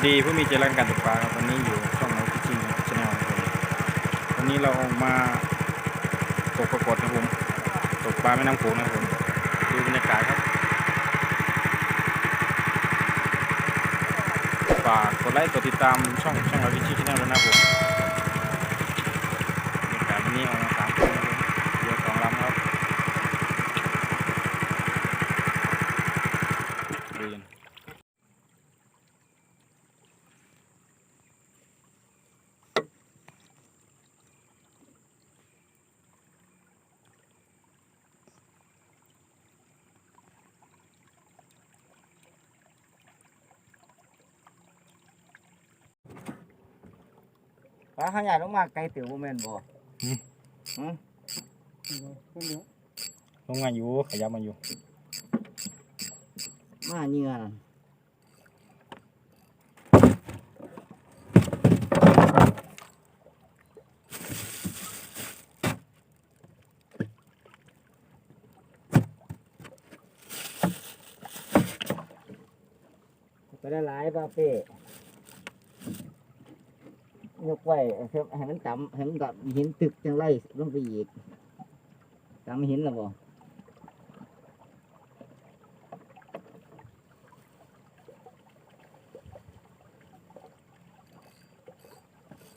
วัสดีผู้มีใจรักการตกปลาครับวันนี้อยู่ช่องเราพิชิงชาแนลครับวันนี้เราออกมาตกปรากฏครับผมตกปลาแม่น้ำโขงนะครับผมดูบรรยากาศครับฝากกดไลค์กดติดตามช่องช่องเราพิชิงชาแนลด้วยนะผมบรรยากาศวันนี้ออกมาสามคนครับผมเรือสองลำครับดูกัน ปลาขยายลงมาไกลติ๋วบ่แม่นบ่หืมหืมลงมาอยู่ขยับมาอยู่มาเนื้อนั่นไปได้หลายปลาเป้ ยกไว้เพิ่มให้มันต่ำให้มันกับหินตึกจังไรลงไปอีกต่ำหินแล้วบ่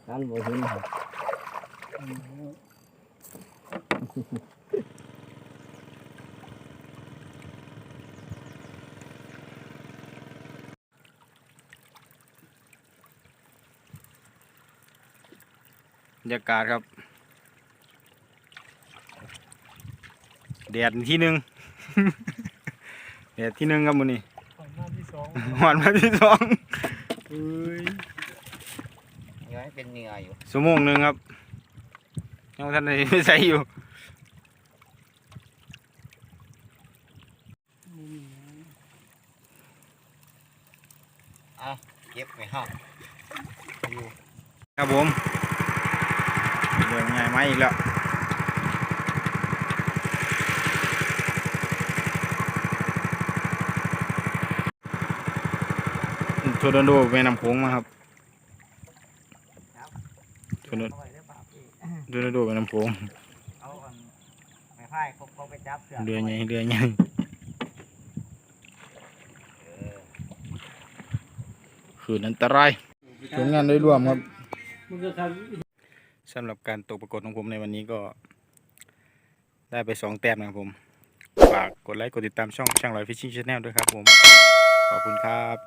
ท่ารบ่เห็น บบรรยากาศครับแดดที่หนึ่งแดดที่หนึ่งครับมือนี้ก่อนหน้าที่สองหวานมาที่สองเอ้ยเนื้อเป็นเนื้ออยู่ชั่วโมงหนึ่งครับยังบ่ท่านได้ไปใส่อยู่เก็บไว้ห้องครับผม เรื่องใหญ่มาอีกแล้วโทรนโดแม่น้ำโขงมาครับโทรนโดโทรนโดแม่น้ำโขงเอาอันไม้พายเขาเขาไปจับเสือเรือใหญ่เรือใหญ่คืนอันตรายผลงานโดยรวมครับมันก็ครับ สำหรับการตกปรากฏของผมในวันนี้ก็ ได้ไปสองแต้มนะครับผม ฝากกดไลค์กดติดตามช่องช่างลอยฟิชชิ่งชาแนลด้วยครับผม ขอบคุณครับ